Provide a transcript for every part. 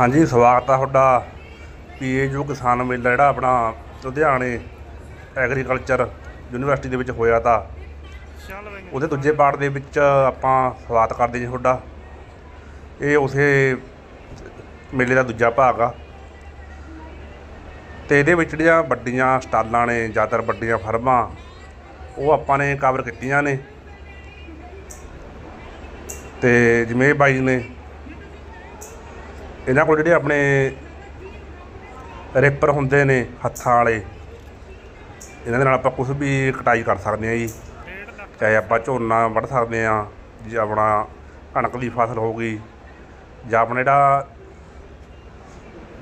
ਹਾਂਜੀ, ਸਵਾਗਤ ਆ ਤੁਹਾਡਾ। ਪੀਏਯੂ ਕਿਸਾਨ ਮੇਲਾ ਜਿਹੜਾ ਆਪਣਾ ਲੁਧਿਆਣੇ ਐਗਰੀਕਲਚਰ ਯੂਨੀਵਰਸਿਟੀ ਦੇ ਵਿੱਚ ਹੋਇਆ ਤਾਂ। ਉਹਦੇ ਦੂਜੇ ਪਾਰਟ ਦੇ ਵਿੱਚ ਆਪਾਂ ਸਵਾਗਤ ਕਰਦੇ ਜੀ ਤੁਹਾਡਾ। ਇਹ ਉਸੇ ਮੇਲੇ ਦਾ ਦੂਜਾ ਭਾਗ ਆ। ਤੇ ਇਹਦੇ ਵਿੱਚ ਜਿਹੜੀਆਂ ਵੱਡੀਆਂ ਸਟਾਲਾਂ ਨੇ, ਜ਼ਿਆਦਾਤਰ ਵੱਡੀਆਂ ਫਰਮਾਂ, ਉਹ ਆਪਾਂ ਨੇ ਕਵਰ ਕੀਤੀਆਂ ਨੇ। ਤੇ ਜਿਵੇਂ ਇਹ ਬਾਈ ਨੇ ਇਹਨਾਂ ਕੋਲ ਜਿਹੜੇ ਆਪਣੇ ਰੇਪਰ ਹੁੰਦੇ ਨੇ ਹੱਥਾਂ ਵਾਲੇ, ਇਹਨਾਂ ਦੇ ਨਾਲ ਆਪਾਂ ਕੁਝ ਵੀ ਕਟਾਈ ਕਰ ਸਕਦੇ ਹਾਂ ਜੀ। ਚਾਹੇ ਆਪਾਂ ਝੋਨਾ ਵੱਢ ਸਕਦੇ ਹਾਂ, ਜੇ ਆਪਣਾ ਕਣਕ ਦੀ ਫਸਲ ਹੋ ਗਈ, ਜਾਂ ਆਪਣਾ ਜਿਹੜਾ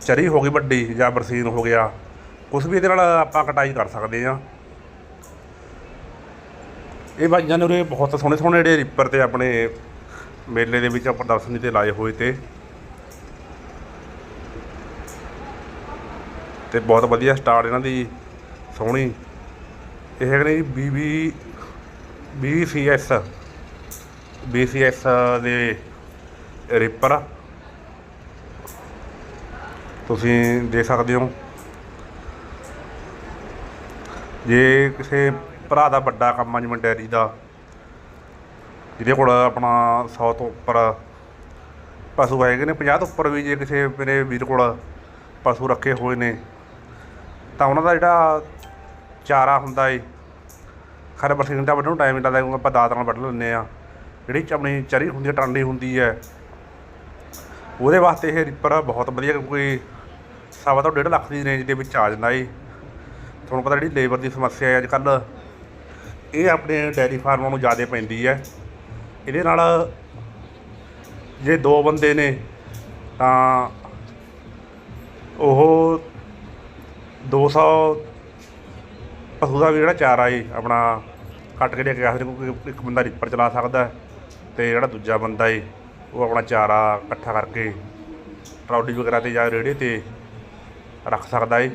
ਚਰੀ ਹੋ ਗਈ ਵੱਡੀ, ਜਾਂ ਬਰਸੀਨ ਹੋ ਗਿਆ ਕੁਝ ਵੀ ਇਹਦੇ ਨਾਲ ਆਪਾਂ ਕਟਾਈ ਕਰ ਸਕਦੇ ਹਾਂ। ਇਹ ਬਾਈਆਂ ਨੇ ਉਰੇ ਬਹੁਤ ਸੋਹਣੇ ਸੋਹਣੇ ਜਿਹੜੇ ਰੀਪਰ ਤੇ ਆਪਣੇ ਮੇਲੇ ਦੇ ਵਿੱਚ ਪ੍ਰਦਰਸ਼ਨੀ ਤੇ ਲਾਏ ਹੋਏ ਤੇ। ਤੇ ਬਹੁਤ ਵਧੀਆ ਸਟਾਰਟ ਇਹਨਾਂ ਦੀ, ਸੋਹਣੀ। ਇਹ ਹੈਗੇ ਨੇ ਜੀ ਬੀਬੀ BCS BCS ਦੇ ਰਿਪਰ। ਤੁਸੀਂ ਦੇ ਸਕਦੇ ਹੋ। ਜੇ ਕਿਸੇ ਭਰਾ ਦਾ ਵੱਡਾ ਕੰਮ ਆ ਜਿਵੇਂ ਡੈਰੀ ਦਾ, ਜਿਹਦੇ ਕੋਲ ਆਪਣਾ 100 ਤੋਂ ਉੱਪਰ ਪਸ਼ੂ ਹੈਗੇ ਨੇ 50 ਤੋਂ ਉੱਪਰ ਵੀ ਜੇ ਕਿਸੇ ਮੇਰੇ ਵੀਰ ਕੋਲ ਪਸ਼ੂ ਰੱਖੇ ਹੋਏ ਨੇ ਤਾਂ ਉਹਨਾਂ ਦਾ ਜਿਹੜਾ ਚਾਰਾ ਹੁੰਦਾ ਏ ਖਰੇ ਬਰਸੀਨ ਦਾ ਵੱਢਣ ਨੂੰ ਟਾਈਮ ਨਹੀਂ ਲੱਗਦਾ ਕਿਉਂਕਿ ਆਪਾਂ ਦਾਤ ਨਾਲ ਵੱਢ ਲੈਂਦੇ ਆ ਜਿਹੜੀ ਚ ਆਪਣੀ ਚਰੀ ਹੁੰਦੀ ਹੈ, ਟਾਂਡੀ ਹੁੰਦੀ ਹੈ, ਉਹਦੇ ਵਾਸਤੇ ਇਹ ਰਿਪਰ ਬਹੁਤ ਵਧੀਆ, ਕਿਉਂਕਿ ਸਵਾ ਤੋਂ ਡੇਢ ਲੱਖ ਦੀ ਰੇਂਜ ਦੇ ਵਿੱਚ ਆ ਜਾਂਦਾ ਏ। ਤੁਹਾਨੂੰ ਪਤਾ ਜਿਹੜੀ ਲੇਬਰ ਦੀ ਸਮੱਸਿਆ ਹੈ ਅੱਜ ਕੱਲ੍ਹ ਇਹ ਆਪਣੇ ਡੈਰੀ ਫਾਰਮਾਂ ਨੂੰ ਜ਼ਿਆਦਾ ਪੈਂਦੀ ਹੈ। ਇਹਦੇ ਨਾਲ ਜੇ ਦੋ ਬੰਦੇ ਨੇ, ਤਾਂ ਉਹ 200 ਪਸ਼ੂ ਦਾ ਵੀ ਜਿਹੜਾ ਚਾਰਾ ਏ ਆਪਣਾ ਕੱਟ ਕੇ ਲੈ ਕੇ ਆ ਸਕਦੇ ਕਿਉਂਕਿ ਇੱਕ ਬੰਦਾ ਰਿਪਰ ਚਲਾ ਸਕਦਾ ਹੈ ਤੇ ਜਿਹੜਾ ਦੂਜਾ ਬੰਦਾ ਏ ਉਹ ਆਪਣਾ ਚਾਰਾ ਇਕੱਠਾ ਕਰਕੇ ਟਰਾਲੀ ਵਗੈਰਾ ਤੇ ਜਾਂ ਰੇੜੇ ਤੇ ਰੱਖ ਸਕਦਾ ਏ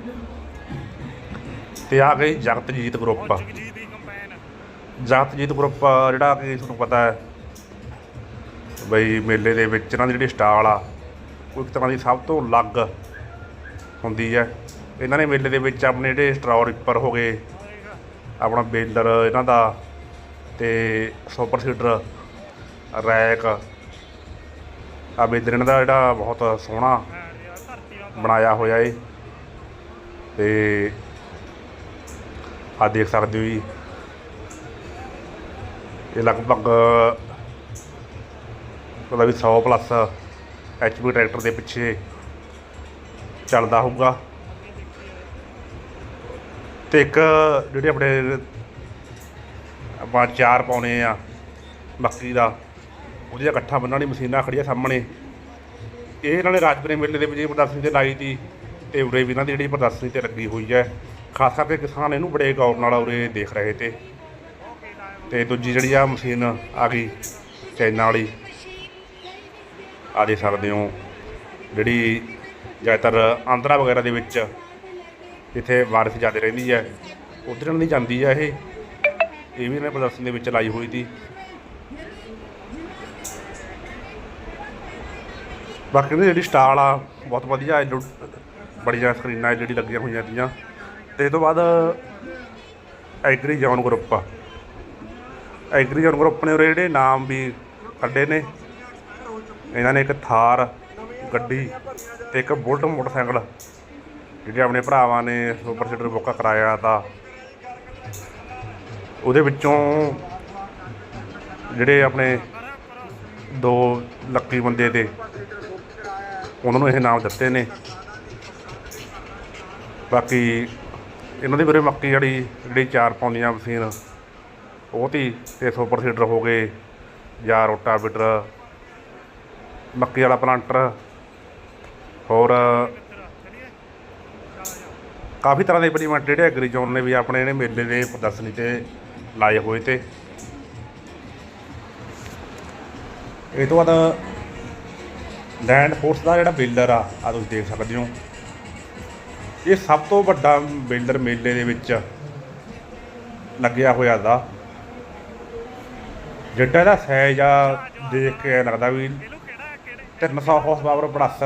ਤੇ ਆ ਗਈ ਜਗਤਜੀਤ ਗਰੁੱਪ। ਜੀ ਦੀ ਜਗਤਜੀਤ ਗਰੁੱਪ ਜਿਹੜਾ ਕਿ ਤੁਹਾਨੂੰ ਪਤਾ ਹੈ ਬਈ ਮੇਲੇ ਦੇ ਵਿੱਚ ਇਹਨਾਂ ਦੀ ਜਿਹੜੀ ਸਟਾਲ ਆ, ਉਹ ਇੱਕ ਤਰ੍ਹਾਂ ਦੀ ਸਭ ਤੋਂ ਅਲੱਗ ਹੁੰਦੀ ਹੈ। ਇਹਨਾਂ ਨੇ ਮੇਲੇ ਦੇ ਵਿੱਚ ਆਪਣੇ ਜਿਹੜੇ ਸਟਰਾਉ ਰਿਪਰ ਹੋ ਗਏ, ਆਪਣਾ ਬੇਲਰ, ਇਹਨਾਂ ਦਾ ਤੇ ਸੁਪਰ ਸੀਡਰ ਰੈਕ, ਆ ਬੇਲਰ ਇਹਨਾਂ ਦਾ ਜਿਹੜਾ ਬਹੁਤ ਸੋਹਣਾ ਬਣਾਇਆ ਹੋਇਆ ਏ। ਤੇ ਆ ਦੇਖ ਸਕਦੇ ਹੋ ਜੀ। ਇਹ ਲਗਭਗ ਉਹਦਾ ਵੀ 100 ਪਲੱਸ ਐਚਪੀ ਟਰੈਕਟਰ ਦੇ ਪਿੱਛੇ ਚੱਲਦਾ ਹੋਊਗਾ। ਤੇ ਇੱਕ ਜਿਹੜੇ ਆਪਣੇ ਆਪਾਂ ਚਾਰ ਪਾਉਣੇ ਆ ਮੱਕੀ ਦਾ ਉਹਦੀ ਇਕੱਠਾ ਬੰਨਣ ਵਾਲੀ ਮਸ਼ੀਨਾਂ ਖੜੀਆਂ ਸਾਹਮਣੇ। ਇਹ ਇਹਨਾਂ ਨੇ ਰਾਜਪੁਰੇ ਮੇਲੇ ਦੇ ਵਿੱਚ ਪ੍ਰਦਰਸ਼ਨੀ ਤੇ ਲਾਈ ਤੀ, ਤੇ ਉਰੇ ਵੀ ਇਹਨਾਂ ਦੀ ਜਿਹੜੀ ਪ੍ਰਦਰਸ਼ਨੀ ਤੇ ਲੱਗੀ ਹੋਈ ਹੈ। ਖਾਸ ਕਰਕੇ ਕਿਸਾਨ ਇਹਨੂੰ ਬੜੇ ਗੌਰ ਨਾਲ ਉਰੇ ਦੇਖ ਰਹੇ ਤੇ। ਤੇ ਦੂਜੀ ਜਿਹੜੀ ਆ ਮਸ਼ੀਨ ਆ ਗਈ ਚਾਈਨਾ ਵਾਲੀ। ਆ ਦੇ ਸਕਦੇ ਹੋ, ਜਿਹੜੀ ਜ਼ਿਆਦਾਤਰ ਆਂਧਰਾ ਵਗੈਰਾ ਦੇ ਵਿੱਚ ਜਿੱਥੇ ਬਾਰਿਸ਼ ਜ਼ਿਆਦਾ ਰਹਿੰਦੀ ਹੈ, ਉਧਰ ਨਹੀਂ ਜਾਂਦੀ ਹੈ ਇਹ। ਇਹ ਵੀ ਇਹਨਾਂ ਨੇ ਪ੍ਰਦਰਸ਼ਨੀ ਦੇ ਵਿੱਚ ਲਾਈ ਹੋਈ ਸੀ। ਬਾਕੀ ਇਹਦੀ ਜਿਹੜੀ ਸਟਾਲ ਆ, ਬਹੁਤ ਵਧੀਆ ਐਲ ਬੜੀਆਂ ਸਕਰੀਨਾਂ ਜਿਹੜੀ ਲੱਗੀਆਂ ਹੋਈਆਂ ਤੀਆਂ ਤੇ ਇਹ ਤੋਂ ਬਾਅਦ ਐਗਰੀ ਜੌਨ ਗਰੁੱਪ ਆ। ਐਗਰੀ ਜੌਨ ਗਰੁੱਪ ਨੇ ਉਰੇ ਜਿਹੜੇ ਨਾਮ ਵੀ ਕੱਢੇ ਨੇ। ਇਹਨਾਂ ਨੇ ਇੱਕ ਥਾਰ, ਗੱਡੀ ਤੇ ਇੱਕ ਬੁਲਟ ਮੋਟਰਸਾਈਕਲ ਜਿਹੜੇ ਆਪਣੇ ਭਰਾਵਾਂ ਨੇ ਸੁਪਰ ਸੀਡਰ ਬੁੱਕ ਕਰਾਇਆ ਤਾਂ ਉਹਦੇ ਵਿੱਚੋਂ ਜਿਹੜੇ ਆਪਣੇ ਦੋ ਲੱਕੀ ਬੰਦੇ ਤੇ ਉਹਨਾਂ ਨੂੰ ਇਹ ਨਾਮ ਦਿੱਤੇ ਨੇ। ਬਾਕੀ ਇਹਨਾਂ ਦੇ ਵੀਰੇ ਮੱਕੀ ਜਿਹੜੀ ਜਿਹੜੀ ਚਾਰ ਪਾਉਂਦੀਆਂ ਮਸ਼ੀਨ, ਉਹ ਤੀ ਤੇ ਸੁਪਰ ਸੀਡਰ ਹੋ ਗਏ, ਜਾਂ ਰੋਟਾਵੀਟਰ, ਮੱਕੀ ਵਾਲਾ ਪਲਾਂਟਰ, ਹੋਰ ਕਾਫੀ ਤਰ੍ਹਾਂ ਦੇ ਇੰਪਲੀਮੈਂਟ ਜਿਹੜੇ ਐਗਰੀ ਜ਼ੋਨ ਨੇ ਵੀ ਆਪਣੇ ਜਿਹੜੇ ਮੇਲੇ ਦੇ ਪ੍ਰਦਰਸ਼ਨੀ ਤੇ ਲਾਏ ਹੋਏ ਤੇ। ਇਹ ਤੋਂ ਬਾਅਦ ਲੈਂਡ ਫੋਰਸ ਦਾ ਜਿਹੜਾ ਬਿਲਡਰ ਆ ਆ ਤੁਸੀਂ ਦੇਖ ਸਕਦੇ ਹੋ। ਇਹ ਸਭ ਤੋਂ ਵੱਡਾ ਬਿਲਡਰ ਮੇਲੇ ਦੇ ਵਿੱਚ ਲੱਗਿਆ ਹੋਇਆ ਦਾ। ਜਿੱਡਾ ਇਹਦਾ ਸਾਈਜ਼ ਆ, ਦੇਖ ਕੇ ਲੱਗਦਾ ਵੀ ਇਹਨੂੰ ਕਿਹੜਾ ਕਿਹੜੇ 300 ਹਾਰਸ ਪਾਵਰ ਪਲੱਸ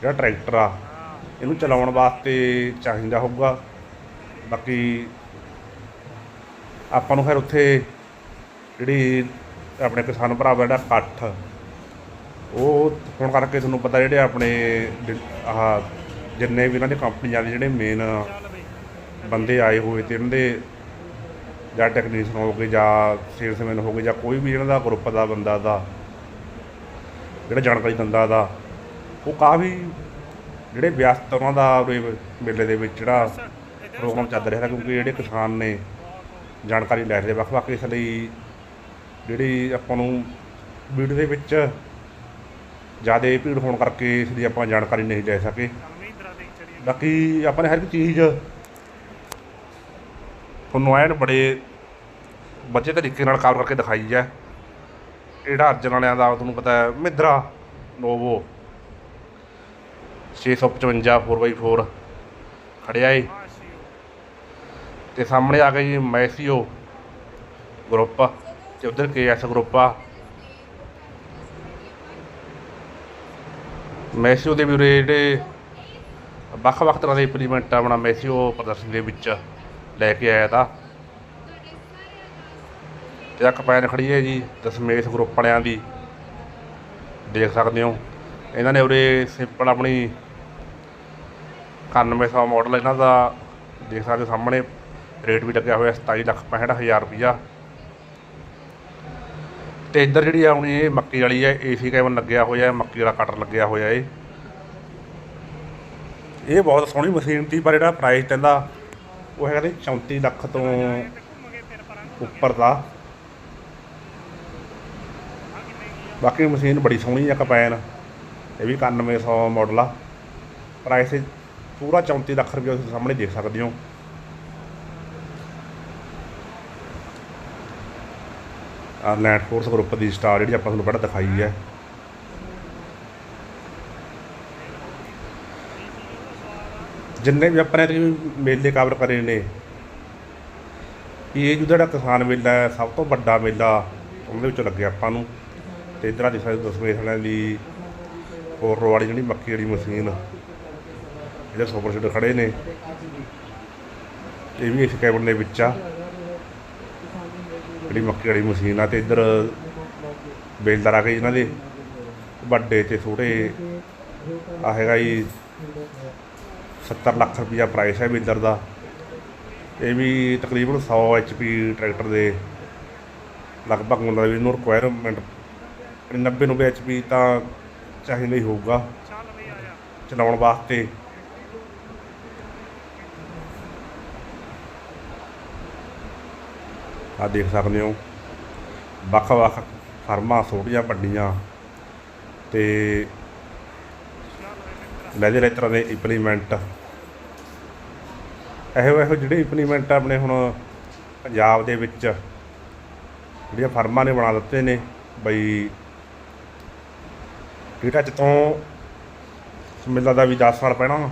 ਜਿਹੜਾ ਟਰੈਕਟਰ ਆ। ਇਹਨੂੰ ਚਲਾਉਣ ਵਾਸਤੇ ਚਾਹੀਦਾ ਹੋਊਗਾ। ਬਾਕੀ ਆਪਾਂ ਨੂੰ ਫਿਰ ਉੱਥੇ ਜਿਹੜੀ ਆਪਣੇ ਕਿਸਾਨ ਭਰਾ ਜਿਹੜਾ ਇਕੱਠ ਉਹ ਹੁਣ ਕਰਕੇ ਤੁਹਾਨੂੰ ਪਤਾ ਜਿਹੜੇ ਆਪਣੇ ਆਹ ਜਿੰਨੇ ਵੀ ਇਹਨਾਂ ਦੇ ਕੰਪਨੀਆਂ ਦੇ ਜਿਹੜੇ ਮੇਨ ਬੰਦੇ ਆਏ ਹੋਏ ਤੇ ਇਹਨਾਂ ਦੇ ਜਾਂ ਟੈਕਨੀਸ਼ੀਅਨ ਹੋ ਗਏ ਜਾਂ ਸੇਲਸਮੈਨ ਹੋ ਗਏ ਜਾਂ ਕੋਈ ਵੀ ਇਹਨਾਂ ਦਾ ਗਰੁੱਪ ਦਾ ਬੰਦਾ ਦਾ, ਜਿਹੜਾ ਜਾਣਕਾਰੀ ਦਿੰਦਾ ਦਾ, ਉਹ ਕਾਫੀ ਜਿਹੜੇ ਵਿਅਸਤ ਉਹਨਾਂ ਦਾ ਉਰੇ ਮੇਲੇ ਦੇ ਵਿੱਚ ਜਿਹੜਾ ਪ੍ਰੋਗਰਾਮ ਚੱਲ ਰਿਹਾ ਕਿਉਂਕਿ ਜਿਹੜੇ ਕਿਸਾਨ ਨੇ ਜਾਣਕਾਰੀ ਲੈ ਰਹੇ ਵੱਖ ਵੱਖ ਇਸ ਲਈ ਜਿਹੜੀ ਆਪਾਂ ਨੂੰ ਵੀਡੀਓ ਦੇ ਵਿੱਚ ਜ਼ਿਆਦਾ ਭੀੜ ਹੋਣ ਕਰਕੇ ਇਸ ਦੀ ਆਪਾਂ ਜਾਣਕਾਰੀ ਨਹੀਂ ਲੈ ਸਕੇ। ਬਾਕੀ ਆਪਾਂ ਨੇ ਹਰ ਇੱਕ ਚੀਜ਼ ਤੁਹਾਨੂੰ ਐਨ ਬੜੇ ਬੱਚੇ ਤਰੀਕੇ ਨਾਲ ਕਵਰ ਕਰਕੇ ਦਿਖਾਈ ਹੈ। ਜਿਹੜਾ ਅਰਜਨ ਵਾਲਿਆਂ ਦਾ, ਤੁਹਾਨੂੰ ਪਤਾ ਹੈ, ਮਿੰਦਰਾ ਨੋਵੋ। 655 4x4 ਖੜਿਆ ਏ। ਆਸ਼ੀਓ ਤੇ ਸਾਹਮਣੇ ਆ ਗਿਆ ਜੀ ਮੈਸੀਓ ਗਰੁੱਪ ਤੇ ਉਧਰ ਕੇਐਸ ਗਰੁੱਪ ਆ। ਮੈਸੀਓ ਦੇ ਵੀ ਉਰੇ ਜਿਹੜੇ ਵੱਖ-ਵੱਖ ਤਰ੍ਹਾਂ ਦੇ ਇੰਪਲੀਮੈਂਟ ਆਪਣਾ ਮੈਸੀਓ ਪ੍ਰਦਰਸ਼ਨੀ ਦੇ ਵਿੱਚ ਲੈ ਕੇ ਆਇਆ ਤਾ। ਤੇ ਇੱਕ ਪੈਨ ਖੜੀ ਹੈ ਜੀ, ਦਸਮੇਸ਼ ਗਰੁੱਪ ਵਾਲਿਆਂ ਦੀ। ਦੇਖ ਸਕਦੇ ਹੋ। ਇਹਨਾਂ ਨੇ ਉਰੇ ਸਿੰਪਲ ਆਪਣੀ 9100 ਮਾਡਲ ਇਹਨਾਂ ਦਾ, ਦੇਖ ਸਕਦੇ ਹੋ ਸਾਹਮਣੇ ਰੇਟ ਵੀ ਲੱਗਿਆ ਹੋਇਆ 27 ਲੱਖ 65000 ਰੁਪਈਆ। ਤੇ ਇੱਧਰ ਜਿਹੜੀ ਆਪਣੀ ਇਹ ਮੱਕੀ ਵਾਲੀ ਹੈ ਏਸੀ ਕੈਬਨ ਲੱਗਿਆ ਹੋਇਆ ਹੈ ਮੱਕੀ ਵਾਲਾ ਕਟਰ ਲੱਗਿਆ ਹੋਇਆ ਏ ਇਹ ਬਹੁਤ ਸੋਹਣੀ ਮਸ਼ੀਨ ਸੀ, ਪਰ ਜਿਹੜਾ ਪ੍ਰਾਈਸ ਕਹਿੰਦਾ ਉਹ ਹੈਗਾ ਤੇ 34 ਲੱਖ ਤੋਂ ਉੱਪਰ ਦਾ। ਬਾਕੀ ਮਸ਼ੀਨ ਬੜੀ ਸੋਹਣੀ ਆ, ਕਪੈਨ। ਇਹ ਵੀ 9100 ਮਾਡਲ ਆ। ਪ੍ਰਾਈਸ ਪੂਰਾ 34 ਲੱਖ ਰੁਪਏ ਤੁਸੀਂ ਸਾਹਮਣੇ ਦੇਖ ਸਕਦੇ ਹੋ। ਆ ਲੈਂਡ ਫੋਰਸ ਗਰੁੱਪ ਦੀ ਸਟਾਰ ਜਿਹੜੀ ਆਪਾਂ ਤੁਹਾਨੂੰ ਪਹਿਲਾਂ ਦਿਖਾਈ ਹੈ। ਜਿੰਨੇ ਵੀ ਆਪਣੇ ਤੇ ਮੇਲੇ ਕਵਰ ਕਰੇ ਨੇ, ਇਹ ਜਿਹੜਾ ਕਿਸਾਨ ਮੇਲਾ ਹੈ, ਸਭ ਤੋਂ ਵੱਡਾ ਮੇਲਾ ਉਹਦੇ ਵਿੱਚੋਂ ਲੱਗਿਆ ਆਪਾਂ ਨੂੰ। ਤੇ ਇਧਰ ਆ ਦਿਖਾ ਦਸਵੇਂ ਸਾਲਾਂ ਦੀ ਹੋਰ ਵਾਲੀ ਜਿਹੜੀ ਮੱਕੀ ਵਾਲੀ ਮਸ਼ੀਨ। ਜਿਹੜੇ ਸੁਪਰ ਸੀਡਰ ਖੜੇ ਨੇ। ਇਹ ਵੀ ਇਸ ਕੈਬਨ ਦੇ ਵਿੱਚ ਆ। ਜਿਹੜੀ ਮੱਕੀ ਵਾਲੀ ਮਸ਼ੀਨ ਆ ਤੇ ਇੱਧਰ ਬੇਲਦਾਰ ਆ ਗਏ ਇਹਨਾਂ ਦੇ। ਵੱਡੇ ਤੇ ਛੋਟੇ। ਆ ਹੈਗਾ ਜੀ 70 ਲੱਖ ਰੁਪਈਆ ਪ੍ਰਾਈਸ ਹੈ ਬੇਲਦਾਰ ਦਾ। ਇਹ ਵੀ ਤਕਰੀਬਨ 100 ਐਚਪੀ ਟਰੈਕਟਰ ਦੇ। ਲਗਭਗ ਮਤਲਬ ਇਹਨੂੰ ਰਿਕੁਆਇਰਮੈਂਟ 90 90 ਐਚਪੀ ਤਾਂ ਚਾਹੀਦਾ ਹੀ ਹੋਊਗਾ। ਚਲਾਉਣ ਵਾਸਤੇ। ਆ ਦੇਖ ਸਕਦੇ ਹੋ। ਵੱਖ-ਵੱਖ ਫਰਮਾਂ ਛੋਟੀਆਂ ਵੱਡੀਆਂ ਤੇ ਚੱਲ ਦੇ ਇੰਪਲੀਮੈਂਟ ਇਹੋ ਇਹੋ ਜਿਹੜੇ ਇੰਪਲੀਮੈਂਟ ਆਪਣੇ ਹੁਣ ਪੰਜਾਬ ਦੇ ਵਿੱਚ, ਜਿਹੜੀਆਂ ਫਰਮਾਂ ਨੇ ਬਣਾ ਦਿੱਤੇ ਨੇ ਬਈ ਕਿਹੜਾ ਚ ਤੋਂ ਸਮਿਲਾ ਦਾ ਵੀ 10 ਸਾਲ ਪਹਿਲਾਂ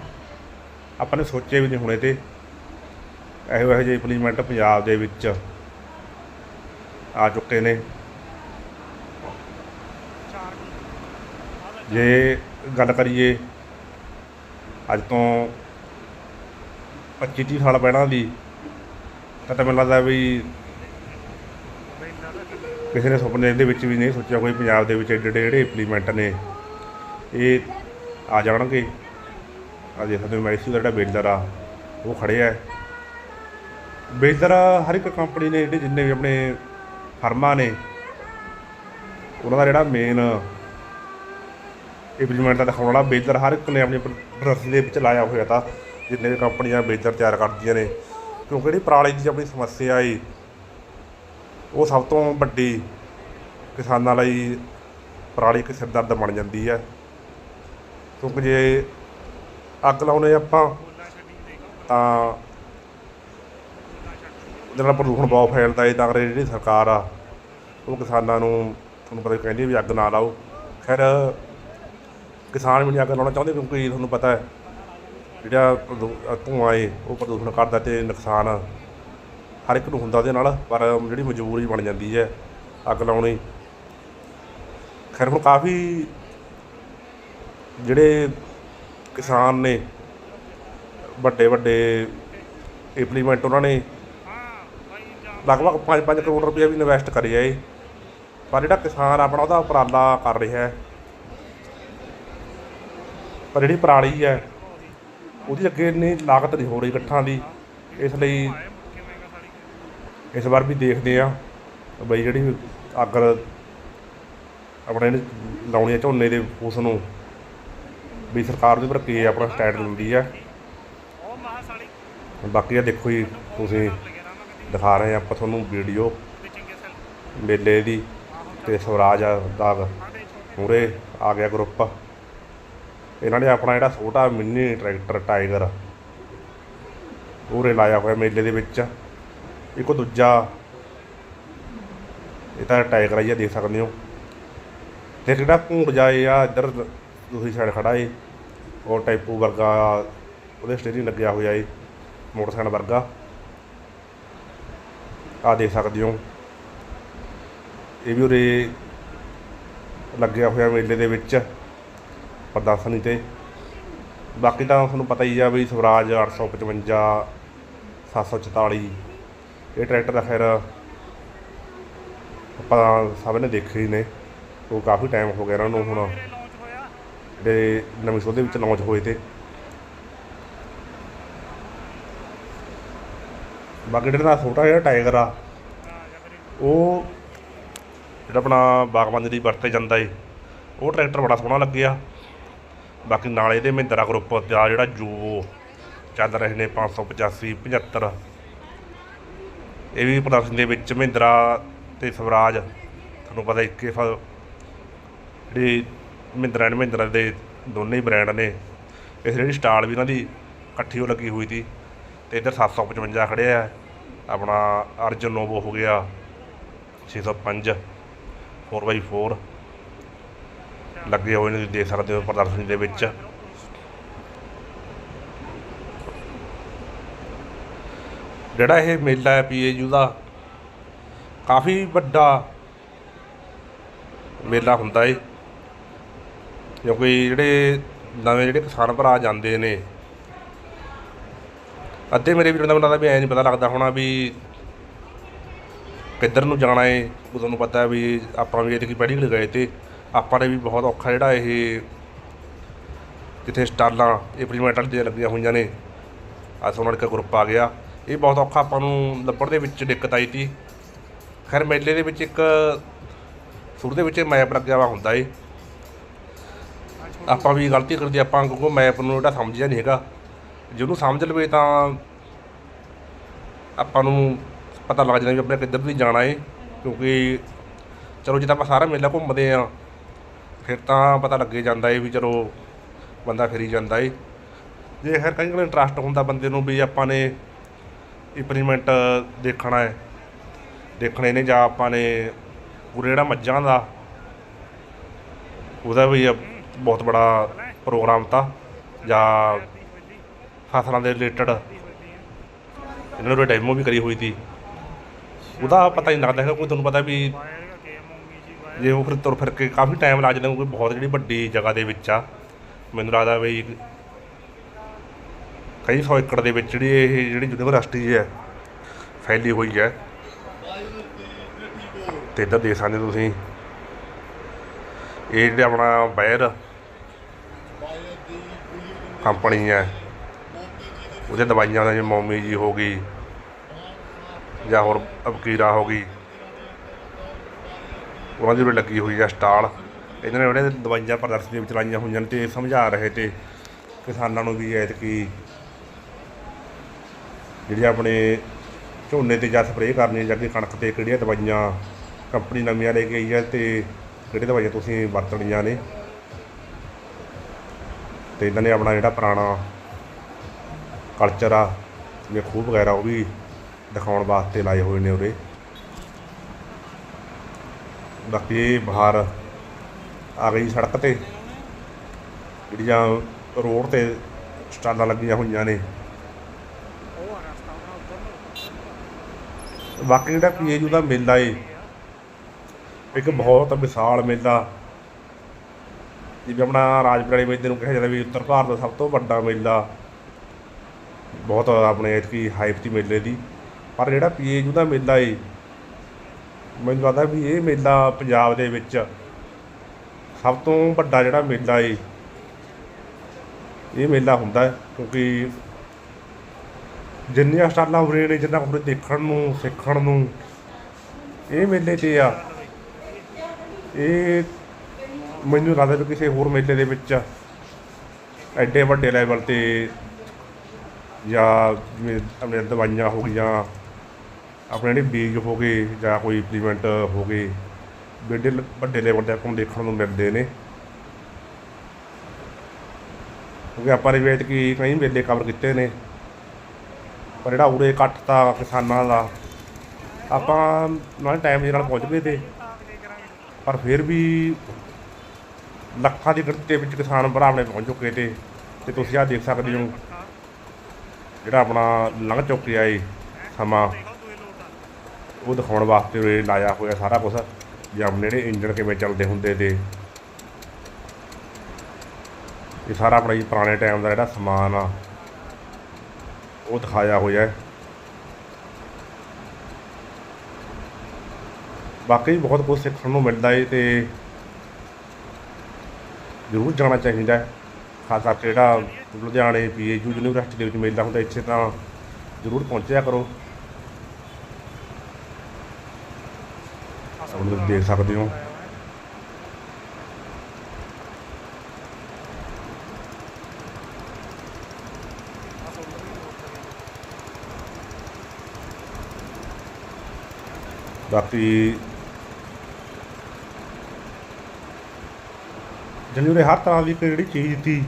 ਆਪਾਂ ਨੇ ਸੋਚੇ ਵੀ ਨਹੀਂ ਹੋਣੇ ਤੇ। ਇਹੋ ਇਹੋ ਜਿਹੇ ਇੰਪਲੀਮੈਂਟ ਪੰਜਾਬ ਦੇ ਵਿੱਚ ਆ ਚੁੱਕੇ ਨੇ। ਜੇ ਗੱਲ ਕਰੀਏ, ਅੱਜ ਤੋਂ 25 30 ਸਾਲ ਪਹਿਲਾਂ ਦੀ, ਤਾਂ ਤਾਂ ਮੈਨੂੰ ਲੱਗਦਾ ਵੀ ਕਿਸੇ ਨੇ ਸੁਪਨੇ ਦੇ ਵਿੱਚ ਵੀ ਨਹੀਂ ਸੋਚਿਆ ਕੋਈ ਪੰਜਾਬ ਦੇ ਵਿੱਚ ਐਡੇ ਏਡੇ ਜਿਹੜੇ ਇੰਪਲੀਮੈਂਟ ਨੇ। ਇਹ ਆ ਜਾਣਗੇ। ਆ ਦੇਖ ਸਕਦੇ ਹੋ ਦਾ ਜਿਹੜਾ ਬਿਲਡਰ ਆ, ਉਹ ਖੜੇ ਹੈ। ਬਿਲਡਰ ਹਰ ਇੱਕ ਕੰਪਨੀ ਨੇ ਜਿਹੜੇ ਜਿੰਨੇ ਵੀ ਆਪਣੇ ਫਰਮਾਂ ਨੇ ਉਹਨਾਂ ਦਾ ਜਿਹੜਾ ਮੇਨ ਇੰਪਲੀਮੈਂਟ ਦਾ ਦਿਖਾਉਣ ਵਾਲਾ ਬੇਜਰ ਹਰ ਇੱਕ ਨੇ ਆਪਣੀ ਪ੍ਰੋਡਕਟ ਦੇ ਵਿੱਚ ਲਾਇਆ ਹੋਇਆ ਤਾਂ ਜਿੰਨੇ ਵੀ ਕੰਪਨੀਆਂ ਬੇਜਰ ਤਿਆਰ ਕਰਦੀਆਂ ਨੇ, ਕਿਉਂਕਿ ਜਿਹੜੀ ਪਰਾਲੀ ਦੀ ਆਪਣੀ ਸਮੱਸਿਆ ਏ ਉਹ ਸਭ ਤੋਂ ਵੱਡੀ ਕਿਸਾਨਾਂ ਲਈ ਪਰਾਲੀ ਇੱਕ ਸਿਰਦਰਦ ਬਣ ਜਾਂਦੀ ਹੈ ਕਿਉਂਕਿ ਜੇ ਅੱਗ ਲਾਉਨੇ ਆਪਾਂ ਤਾਂ ਇਹਦੇ ਨਾਲ ਪ੍ਰਦੂਸ਼ਣ ਬਹੁਤ ਫੈਲਦਾ ਏ, ਤਾਂ ਕਰਕੇ ਜਿਹੜੀ ਸਰਕਾਰ ਆ, ਉਹ ਕਿਸਾਨਾਂ ਨੂੰ ਤੁਹਾਨੂੰ ਪਤਾ ਕਹਿੰਦੀ ਵੀ ਅੱਗ ਨਾ ਲਾਓ। ਖੈਰ, ਕਿਸਾਨ ਵੀ ਨਹੀਂ ਅੱਗ ਲਾਉਣਾ ਚਾਹੁੰਦੇ ਕਿਉਂਕਿ ਤੁਹਾਨੂੰ ਪਤਾ ਹੈ, ਜਿਹੜਾ ਪ੍ਰਦੂ- ਧੂੰਆਂ ਏ, ਉਹ ਪ੍ਰਦੂਸ਼ਣ ਕਰਦਾ ਤੇ ਨੁਕਸਾਨ ਹਰ ਇੱਕ ਨੂੰ ਹੁੰਦਾ ਉਹਦੇ ਨਾਲ, ਪਰ ਜਿਹੜੀ ਮਜਬੂਰੀ ਬਣ ਜਾਂਦੀ ਹੈ ਅੱਗ ਲਾਉਣੀ। ਖੈਰ, ਹੁਣ ਕਾਫੀ ਜਿਹੜੇ ਕਿਸਾਨ ਨੇ ਵੱਡੇ ਵੱਡੇ ਇੰਪਲੀਮੈਂਟ ਉਹਨਾਂ ਨੇ ਲਗਭਗ 5-5 ਕਰੋੜ ਰੁਪਏ ਵੀ ਇਨਵੈਸਟ ਕਰਿਆ ਏ ਪਰ ਜਿਹੜਾ ਕਿਸਾਨ ਆਪਣਾ ਉਹਦਾ ਉਪਰਾਲਾ ਕਰ ਰਿਹਾ ਹੈ। ਪਰ ਜਿਹੜੀ ਪਰਾਲੀ ਹੈ, ਉਹਦੀ ਅੱਗੇ ਇੰਨੀ ਲਾਗਤ ਨਹੀਂ ਹੋ ਰਹੀ ਇਕੱਠਾਂ ਦੀ। ਇਸ ਲਈ ਇਸ ਵਾਰ ਵੀ ਦੇਖਦੇ ਆ ਬਈ ਜਿਹੜੀ ਅੱਗ ਆਪਣੇ ਲਾਉਣੀ ਆ ਝੋਨੇ ਦੇ ਉਸ ਨੂੰ। ਵੀ ਸਰਕਾਰ ਦੇ ਪਰ ਕੀ ਆਪਣਾ ਸਟੈਂਡ ਲੈਂਦੀ ਆ ਬਾਕੀ ਆ ਦੇਖੋ ਜੀ ਤੁਸੀਂ। ਦਿਖਾ ਰਹੇ ਆਪਾਂ ਤੁਹਾਨੂੰ ਵੀਡੀਓ ਮੇਲੇ ਦੀ ਤੇ ਸਵਰਾਜ ਦਾ ਸਾਡੇ ਮੂਰੇ ਆ ਗਿਆ ਗਰੁੱਪ ਇਹਨਾਂ ਨੇ ਆਪਣਾ ਜਿਹੜਾ ਛੋਟਾ ਮਿੰਨੀ ਟਰੈਕਟਰ ਟਾਈਗਰ ਉਰੇ ਲਾਇਆ ਹੋਇਆ ਮੇਲੇ ਦੇ ਵਿੱਚ। ਇੱਕ ਦੂਜਾ ਇਹ ਤਾਂ ਟਾਈਗਰ ਆ ਜੀ ਦੇਖ ਸਕਦੇ ਹੋ। ਤੇ ਜਿਹੜਾ ਘੂੰਡ ਜਾਏ ਆ, ਇੱਧਰ ਦੂਸਰੀ ਸਾਈਡ ਖੜਾ ਏ। ਉਹ ਟਾਈਪੂ ਵਰਗਾ, ਉਹਦੇ ਸਟੇਰਿੰਗ ਲੱਗਿਆ ਹੋਇਆ ਏ, ਮੋਟਰਸਾਈਕਲ ਵਰਗਾ। ਆ ਦੇਖ ਸਕਦੇ ਹੋ। ਇਹ ਵੀ ਉਰੇ ਲੱਗਿਆ ਹੋਇਆ ਮੇਲੇ ਦੇ ਵਿੱਚ ਪ੍ਰਦਰਸ਼ਨੀ ਤੇ। ਬਾਕੀ ਤਾਂ ਤੁਹਾਨੂੰ ਪਤਾ ਹੀ ਆ ਵੀ ਸਵਰਾਜ 855 744 ਇਹ ਟਰੈਕਟਰ ਦਾ ਖੈਰ ਆਪਾਂ ਸਭ ਨੇ ਦੇਖੇ ਹੀ ਨੇ। ਉਹ ਕਾਫੀ ਟਾਈਮ ਹੋ ਗਿਆ ਇਹਨਾਂ ਨੂੰ ਹੁਣ। ਜਿਹੜੇ ਨਵੇਂ ਸੋਧ ਦੇ ਵਿੱਚ ਲਾਂਚ ਹੋਏ ਤੇ। ਬਾਕੀ ਜਿਹੜਾ ਨਾ ਛੋਟਾ ਜਿਹੜਾ ਟਾਈਗਰ ਆ, ਉਹ ਜਿਹੜਾ ਆਪਣਾ ਬਾਗਬਾਨੀ ਦੀ ਵਰਤੇ ਜਾਂਦਾ ਏ, ਉਹ ਟਰੈਕਟਰ ਬੜਾ ਸੋਹਣਾ ਲੱਗਿਆ। ਬਾਕੀ ਨਾਲੇ ਇਹਦੇ ਮਹਿੰਦਰਾ ਗਰੁੱਪ ਦਾ ਜਿਹੜਾ ਜੋ ਚੱਲ ਰਹੇ ਨੇ 585 75 ਇਹ ਵੀ ਪ੍ਰਦਰਸ਼ਨ ਦੇ ਵਿੱਚ ਮਹਿੰਦਰਾ ਤੇ ਸਵਰਾਜ, ਤੁਹਾਨੂੰ ਪਤਾ ਇੱਕ ਫ ਜਿਹੜੀ ਮਹਿੰਦਰਾ ਐਂਡ ਮਹਿੰਦਰਾ ਦੇ ਦੋਨੇ ਹੀ ਬ੍ਰਾਂਡ ਨੇ। ਇਸ ਜਿਹੜੀ ਸਟਾਲ ਵੀ ਇਹਨਾਂ ਦੀ ਇਕੱਠੀ ਹੋ ਲੱਗੀ ਹੋਈ ਸੀ ਤੇ ਇੱਧਰ 755 ਖੜਿਆ ਹੈ ਆਪਣਾ ਅਰਜਨ ਨੋਵੋ ਹੋ ਗਿਆ 605 4x4 ਲੱਗੇ ਹੋਏ ਨੇ ਤੁਸੀਂ ਦੇਖ ਸਕਦੇ ਹੋ ਪ੍ਰਦਰਸ਼ਨੀ ਦੇ ਵਿੱਚ। ਜਿਹੜਾ ਇਹ ਮੇਲਾ ਹੈ ਪੀਏਯੂ ਦਾ, ਕਾਫੀ ਵੱਡਾ ਮੇਲਾ ਹੁੰਦਾ ਏ। ਕਿਉਂਕਿ ਜਿਹੜੇ ਨਵੇਂ ਜਿਹੜੇ ਕਿਸਾਨ ਭਰਾ ਜਾਂਦੇ ਨੇ ਅੱਧੇ ਮੇਰੇ ਵੀਰਾਂ ਦਾ ਮੈਨੂੰ ਲੱਗਦਾ ਵੀ ਐਂ ਨਹੀਂ ਪਤਾ ਲੱਗਦਾ ਹੋਣਾ ਵੀ ਕਿੱਧਰ ਨੂੰ ਜਾਣਾ ਏ। ਉਹ ਤੁਹਾਨੂੰ ਪਤਾ ਵੀ ਆਪਾਂ ਵੀ ਇਤਕੀ ਪਹਿਲੀ ਗਏ ਤੇ ਆਪਾਂ ਨੇ ਵੀ ਬਹੁਤ ਔਖਾ ਜਿਹੜਾ ਇਹ ਜਿੱਥੇ ਸਟਾਲਾਂ ਇੰਪਲੀਮੈਂਟਲ ਦੀਆਂ ਲੱਗੀਆਂ ਹੋਈਆਂ ਨੇ। ਆ ਸੋਨਾਲ ਦਾ ਗਰੁੱਪ ਆ ਗਿਆ। ਇਹ ਬਹੁਤ ਔਖਾ ਆਪਾਂ ਨੂੰ ਲੱਭਣ ਦੇ ਵਿੱਚ ਦਿੱਕਤ ਆਈ ਤੀ। ਖੈਰ ਮੇਲੇ ਦੇ ਵਿੱਚ ਇੱਕ ਸ਼ੁਰੂ ਦੇ ਵਿੱਚ ਮੈਪ ਲੱਗਿਆ ਵਾ ਹੁੰਦਾ ਏ। ਆਪਾਂ ਵੀ ਗਲਤੀ ਕਰਦੇ ਆਪਾਂ ਕਿਉਂਕਿ ਮੈਪ ਨੂੰ ਜਿਹੜਾ ਸਮਝਿਆ ਨਹੀਂ ਹੈਗਾ। ਜਿਹਨੂੰ ਸਮਝ ਲਵੇ ਤਾਂ ਆਪਾਂ ਨੂੰ ਪਤਾ ਲੱਗ ਜਾਂਦਾ ਵੀ ਆਪਣੇ ਕਿੱਧਰ ਦੀ ਜਾਣਾ ਏ, ਕਿਉਂਕਿ ਚਲੋ ਜੇ ਤਾਂ ਆਪਾਂ ਸਾਰਾ ਮੇਲਾ ਘੁੰਮਦੇ ਆ, ਫਿਰ ਤਾਂ ਪਤਾ ਲੱਗੇ ਜਾਂਦਾ ਏ ਵੀ ਚਲੋ ਬੰਦਾ ਫਿਰੀ ਜਾਂਦਾ ਏ। ਜੇ ਖੈਰ ਕਈ ਵਾਰ ਇੰਟਰਸਟ ਹੁੰਦਾ ਬੰਦੇ ਨੂੰ ਵੀ ਆਪਾਂ ਨੇ ਇੰਪਲੀਮੈਂਟ ਦੇਖਣਾ ਹੈ ਦੇਖਣੇ ਨੇ ਜਾਂ ਆਪਾਂ ਨੇ ਪੂਰੇ ਜਿਹੜਾ ਮੱਝਾਂ ਦਾ, ਉਹਦਾ ਵੀ ਬਹੁਤ ਬੜਾ ਪ੍ਰੋਗਰਾਮ ਤਾਂ ਜਾਂ ਫਸਲਾਂ ਦੇ ਰਿਲੇਟਡ। ਇਹਨਾਂ ਨੂੰ ਡੈਮੋ ਵੀ ਕਰੀ ਹੋਈ ਸੀ। ਉਹਦਾ ਪਤਾ ਨਹੀਂ ਲੱਗਦਾ ਹੈਗਾ ਕੋਈ ਤੁਹਾਨੂੰ ਪਤਾ ਵੀ ਜੀ ਉਹ ਫਿਰ ਤੁਰ ਫਿਰ ਕੇ ਕਾਫੀ ਟਾਈਮ ਲੱਗ ਜਾਂਦਾ ਕਿਉਂਕਿ ਬਹੁਤ ਜਿਹੜੀ ਵੱਡੀ ਜਗ੍ਹਾ ਦੇ ਵਿੱਚ ਆ। ਮੈਨੂੰ ਲੱਗਦਾ ਵੀ ਕਈ ਸੌ ਏਕੜ ਦੇ ਵਿੱਚ ਜਿਹੜੀ ਇਹ ਜਿਹੜੀ ਯੂਨੀਵਰਸਿਟੀ ਹੈ ਫੈਲੀ ਹੋਈ ਹੈ। ਤੇ ਇੱਧਰ ਦੇਖ ਸਕਦੇ ਹੋ ਤੁਸੀਂ। ਇਹ ਜਿਹੜਾ ਆਪਣਾ ਬਾਇਰ ਕੰਪਨੀ ਹੈ। ਉਹਦੀਆਂ ਦਵਾਈਆਂ ਜਿਵੇਂ ਮੋਮੀ ਜੀ ਹੋ ਗਈ ਜਾਂ ਹੋਰ ਅਬਕੀਰਾ ਹੋ ਗਈ। ਉਹਨਾਂ ਦੀ ਉਰੇ ਲੱਗੀ ਹੋਈ ਆ ਸਟਾਲ। ਇਹਨਾਂ ਨੇ ਜਿਹੜੇ ਦਵਾਈਆਂ ਪ੍ਰਦਰਸ਼ਨੀ ਵਿੱਚ ਲਾਈਆਂ ਹੋਈਆਂ ਨੇ ਤੇ ਸਮਝਾ ਰਹੇ ਤੇ ਕਿਸਾਨਾਂ ਨੂੰ ਵੀ ਐਤਕੀ ਜਿਹੜੀ ਆਪਣੇ ਝੋਨੇ ਤੇ ਜਾਂ ਸਪਰੇਅ ਕਰਨੀ ਹੈ ਜਾਂ ਕਿ ਕਣਕ ਤੇ ਕਿਹੜੀਆਂ ਦਵਾਈਆਂ ਕੰਪਨੀ ਨਵੀਆਂ ਲੈ ਕੇ ਆਈ ਹੈ ਤੇ ਕਿਹੜੀ ਦਵਾਈਆਂ ਤੁਸੀਂ ਵਰਤਣੀਆਂ ਨੇ। ਤੇ ਇਹਨਾਂ ਨੇ ਆਪਣਾ ਜਿਹੜਾ ਪੁਰਾਣਾ ਕਲਚਰ ਆ, ਜਿਵੇਂ ਖੂਹ ਵਗੈਰਾ ਉਹ ਵੀ ਦਿਖਾਉਣ ਵਾਸਤੇ ਲਾਏ ਹੋਏ ਨੇ ਉਰੇ। ਬਾਕੀ ਬਾਹਰ ਆ ਗਈ ਸੜਕ ਤੇ। ਜਿਹੜੀਆਂ ਰੋਡ ਤੇ ਸਟਾਲਾਂ ਲੱਗੀਆਂ ਹੋਈਆਂ ਨੇ। ਬਾਕੀ ਜਿਹੜਾ ਪੀਏਯੂ ਦਾ ਮੇਲਾ ਏ, ਇੱਕ ਬਹੁਤ ਵਿਸ਼ਾਲ ਮੇਲਾ। ਜਿਵੇਂ ਆਪਣਾ ਰਾਜਪੁਰਾਣੇ ਮੇਲੇ ਨੂੰ ਕਿਹਾ ਜਾਂਦਾ ਵੀ ਉੱਤਰ ਭਾਰਤ ਦਾ ਸਭ ਤੋਂ ਵੱਡਾ ਮੇਲਾ। ਬਹੁਤ ਆਪਣੇ ਇਤਕੀ ਹਾਈਪ ਸੀ ਮੇਲੇ ਦੀ। ਪਰ ਜਿਹੜਾ ਪੀਏਯੂ ਦਾ ਮੇਲਾ ਏ, ਮੈਨੂੰ ਲੱਗਦਾ ਵੀ ਇਹ ਮੇਲਾ ਪੰਜਾਬ ਦੇ ਵਿੱਚ ਸਭ ਤੋਂ ਵੱਡਾ ਜਿਹੜਾ ਮੇਲਾ ਏ, ਇਹ ਮੇਲਾ ਹੁੰਦਾ ਕਿਉਂਕਿ ਜਿੰਨੀਆਂ ਸਟਾਲਾਂ ਹੋ ਰਹੀਆਂ ਨੇ, ਜਿੰਨਾ ਉਰੇ ਦੇਖਣ ਨੂੰ, ਸਿੱਖਣ ਨੂੰ, ਇਹ ਮੇਲੇ 'ਤੇ ਆ। ਇਹ ਮੈਨੂੰ ਲੱਗਦਾ ਵੀ ਕਿਸੇ ਹੋਰ ਮੇਲੇ ਦੇ ਵਿੱਚ ਐਡੇ ਵੱਡੇ ਲੈਵਲ ਤੇ ਜਾਂ ਜਿਵੇਂ ਆਪਣੇ ਦਵਾਈਆਂ ਹੋ ਗਈਆਂ, ਆਪਣੇ ਜਿਹੜੇ ਬੀਜ ਹੋ ਗਏ ਜਾਂ ਕੋਈ ਇੰਪਲੀਮੈਂਟ ਹੋ ਗਏ ਵੀ ਲ- ਵੱਡੇ ਲੈਵਲ ਤੇ ਆਪਾਂ ਨੂੰ ਦੇਖਣ ਨੂੰ ਮਿਲਦੇ ਨੇ। ਕਿਉਂਕਿ ਆਪਾਂ ਨੇ ਵੇਟ ਕੀ ਕਈ ਮੇਲੇ ਕਵਰ ਕੀਤੇ ਨੇ, ਪਰ ਜਿਹੜਾ ਉਰੇ ਇਕੱਠ ਤਾਂ ਕਿਸਾਨਾਂ ਦਾ, ਆਪਾਂ ਨਾਲ ਟਾਈਮ ਦੇ ਨਾਲ ਪਹੁੰਚ ਗਏ ਤੇ, ਪਰ ਫਿਰ ਵੀ ਲੱਖਾਂ ਦੀ ਗਿਣਤੀ ਦੇ ਵਿੱਚ ਕਿਸਾਨ ਭਰਾ ਆਪਣੇ ਪਹੁੰਚ ਚੁੱਕੇ ਤੇ ਤੇ ਤੁਸੀਂ ਆ ਦੇਖ ਸਕਦੇ ਹੋ। ਜਿਹੜਾ ਆਪਣਾ ਲੰਘ ਚੁੱਕਿਆ ਏ ਸਮਾਂ, ਉਹ ਦਿਖਾਉਣ ਵਾਸਤੇ ਉਰੇ ਲਾਇਆ ਹੋਇਆ ਸਾਰਾ ਕੁਝ ਜਾਂ ਆਪਣੇ ਜਿਹੜੇ ਇੰਜਣ ਕਿਵੇਂ ਚੱਲਦੇ ਹੁੰਦੇ ਤੇ। ਇਹ ਸਾਰਾ ਆਪਣਾ ਜੀ ਪੁਰਾਣੇ ਟਾਈਮ ਦਾ ਜਿਹੜਾ ਸਮਾਨ ਆ, ਉਹ ਦਿਖਾਇਆ ਹੋਇਆ ਹੈ। ਵਾਕਈ ਬਹੁਤ ਕੁਝ ਸਿੱਖਣ ਨੂੰ ਮਿਲਦਾ ਏ ਤੇ ਜ਼ਰੂਰ ਜਾਣਾ ਚਾਹੀਦਾ ਹੈ, ਖਾਸ ਕਰਕੇ ਜਿਹੜਾ ਲੁਧਿਆਣੇ ਪੀਏਯੂ ਯੂਨੀਵਰਸਿਟੀ ਦੇ ਵਿੱਚ ਮੇਲਾ ਹੁੰਦਾ, ਇੱਥੇ ਤਾਂ ਜ਼ਰੂਰ ਪਹੁੰਚਿਆ ਕਰੋ। ਹੁਣ ਤੁਸੀਂ ਦੇਖ ਸਕਦੇ ਹੋ। ਬਾਕੀ ਜਨੂਰੇ ਹਰ ਤਰ੍ਹਾਂ ਦੀ ਇੱਕ ਜਿਹੜੀ ਚੀਜ਼ ਦਿੱਤੀ।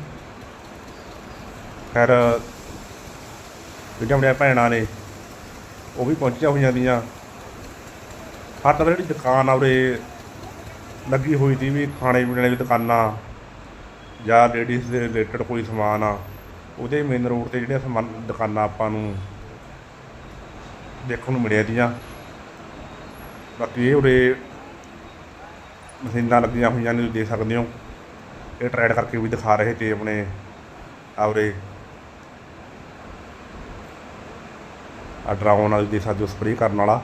ਫਿਰ ਜਿਹੜੀਆਂ ਆਪਣੀਆਂ ਭੈਣਾਂ ਨੇ, ਉਹ ਵੀ ਪਹੁੰਚੀਆਂ ਹੋਈਆਂ ਦੀਆਂ। ਹਰ ਤਰ੍ਹਾਂ ਜਿਹੜੀ ਦੁਕਾਨ ਆ ਉਰੇ, ਲੱਗੀ ਹੋਈ ਸੀ ਵੀ, ਖਾਣੇ ਪੀਣੇ ਦੀ ਦੁਕਾਨਾਂ, ਜਾਂ ਲੇਡੀਜ਼ ਦੇ ਰਿਲੇਟਡ ਕੋਈ ਸਮਾਨ ਆ, ਉਹਦੇ ਮੇਨ ਰੋਡ ਤੇ ਜਿਹੜੀਆਂ ਸਮਾਨ, ਦੁਕਾਨਾਂ ਆਪਾਂ ਨੂੰ ਦੇਖਣ ਨੂੰ ਮਿਲਿਆ ਦੀਆਂ। ਬਾਕੀ ਇਹ ਉਰੇ ਮਸ਼ੀਨਾਂ ਲੱਗੀਆਂ ਹੋਈਆਂ ਨੇ, ਤੁਸੀਂ ਦੇਖ ਸਕਦੇ ਹੋ। ਇਹ ਟਰੈਡ ਕਰਕੇ ਵੀ ਦਿਖਾ ਰਹੇ ਤੇ ਆਪਣੇ ਆਵਰੇ ਆ ਡਰਾਉਣ ਵਾਲੀ ਦੇਖ ਸਕਦੇ ਸਪਰੇਅ ਕਰਨ ਵਾਲਾ।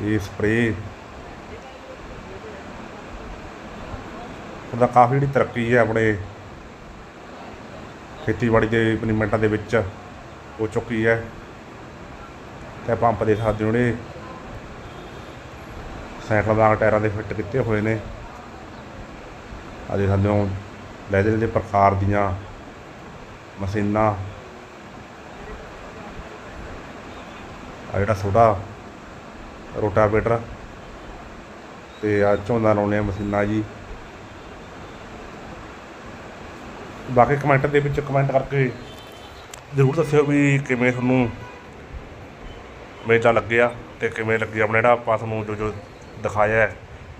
ਇਹ ਸਪਰੇਅ ਉਹਦਾ ਕਾਫੀ ਜਿਹੜੀ ਤਰੱਕੀ ਹੈ ਆਪਣੇ ਖੇਤੀਬਾੜੀ ਦੇ ਇੰਪਲੀਮੈਂਟਾਂ ਦੇ ਵਿੱਚ ਹੋ ਚੁੱਕੀ ਹੈ। ਤੇ ਪੰਪ ਦੇ ਸਕਦੇ ਜਿਹੜੇ ਸਾਈਕਲ ਦਾ ਟਾਇਰਾਂ ਦੇ ਫਿੱਟ ਕੀਤੇ ਹੋਏ ਨੇ। ਆਦੇ ਸਾਨੂੰ ਲੈਦਰ ਦੇ ਪ੍ਰਕਾਰ ਦੀਆਂ ਮਸ਼ੀਨਾਂ ਆ ਜਿਹੜਾ ਛੋਟਾ ਰੋਟਾਵੇਟਰ। ਤੇ ਆ ਝੋਨਾ ਲਾਉਣੇ ਮਸ਼ੀਨਾਂ ਜੀ। ਬਾਕੀ ਕਮੈਂਟ ਦੇ ਵਿੱਚ ਕਮੈਂਟ ਕਰਕੇ ਜ਼ਰੂਰ ਦੱਸਿਓ ਵੀ ਕਿਵੇਂ ਤੁਹਾਨੂੰ ਮੇਲਾ ਲੱਗਿਆ ਤੇ ਕਿਵੇਂ ਲੱਗੀ ਆਪਣਾ ਜਿਹੜਾ ਆਪਾਂ ਤੁਹਾਨੂੰ ਜੋ ਜੋ ਦਿਖਾਇਆ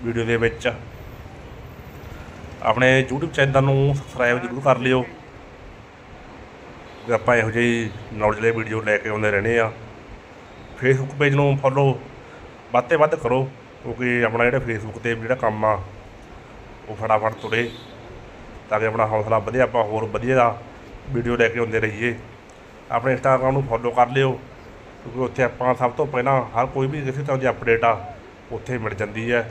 ਵੀਡੀਓ ਦੇ ਵਿੱਚ। ਆਪਣੇ YouTube ਚੈਨਲ ਨੂੰ ਸਬਸਕ੍ਰਾਈਬ ਜ਼ਰੂਰ ਕਰ ਲਿਓ। ਤੇ ਆਪਾਂ ਇਹੋ ਜਿਹੀ ਨੌਲੇਜ ਦੇ ਵੀਡੀਓ ਲੈ ਕੇ ਆਉਂਦੇ ਰਹਿੰਦੇ ਆ। ਫੇਸਬੁੱਕ ਪੇਜ ਨੂੰ ਫੋਲੋ ਵੱਧ ਤੇ ਵੱਧ ਕਰੋ ਕਿਉਂਕਿ ਆਪਣਾ ਜਿਹੜਾ ਫੇਸਬੁੱਕ ਤੇ ਜਿਹੜਾ ਕੰਮ ਆ ਉਹ ਫਟਾਫਟ ਤੁਰੇ ਤਾਂ ਕਿ ਆਪਣਾ ਹੌਸਲਾ ਵਧੇ ਆਪਾਂ ਹੋਰ ਵਧੀਆ ਵੀਡੀਓ ਲੈ ਕੇ ਆਉਂਦੇ ਰਹੀਏ। ਆਪਣੇ ਇੰਸਟਾਗ੍ਰਾਮ ਨੂੰ ਫੋਲੋ ਕਰ ਲਿਓ ਕਿਉਂਕਿ ਉੱਥੇ ਆਪਾਂ ਸਭ ਤੋਂ ਪਹਿਲਾਂ ਹਰ ਕੋਈ ਵੀ ਕਿਸੇ ਤਰ੍ਹਾਂ ਦੀ ਅਪਡੇਟ ਆ ਉੱਥੇ ਮਿਲ ਜਾਂਦੀ ਹੈ।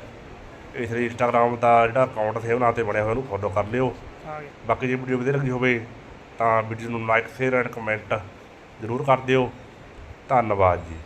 ਇਸ ਲਈ ਇੰਸਟਾਗ੍ਰਾਮ ਦਾ ਜਿਹੜਾ ਅਕਾਊਂਟ ਸੇਵ ਨਾਂ ਤੇ ਬਣਿਆ ਹੋਇਆ ਉਹਨੂੰ ਫੋਲੋ ਕਰ ਲਿਓ। ਬਾਕੀ ਜੇ ਵੀਡੀਓ ਵਧੀਆ ਲੱਗੀ ਹੋਵੇ ਤਾਂ ਵੀਡੀਓ ਨੂੰ ਲਾਈਕ ਸ਼ੇਅਰ ਐਂਡ ਕਮੈਂਟ ਜ਼ਰੂਰ ਕਰ ਦਿਓ। ਧੰਨਵਾਦ ਜੀ।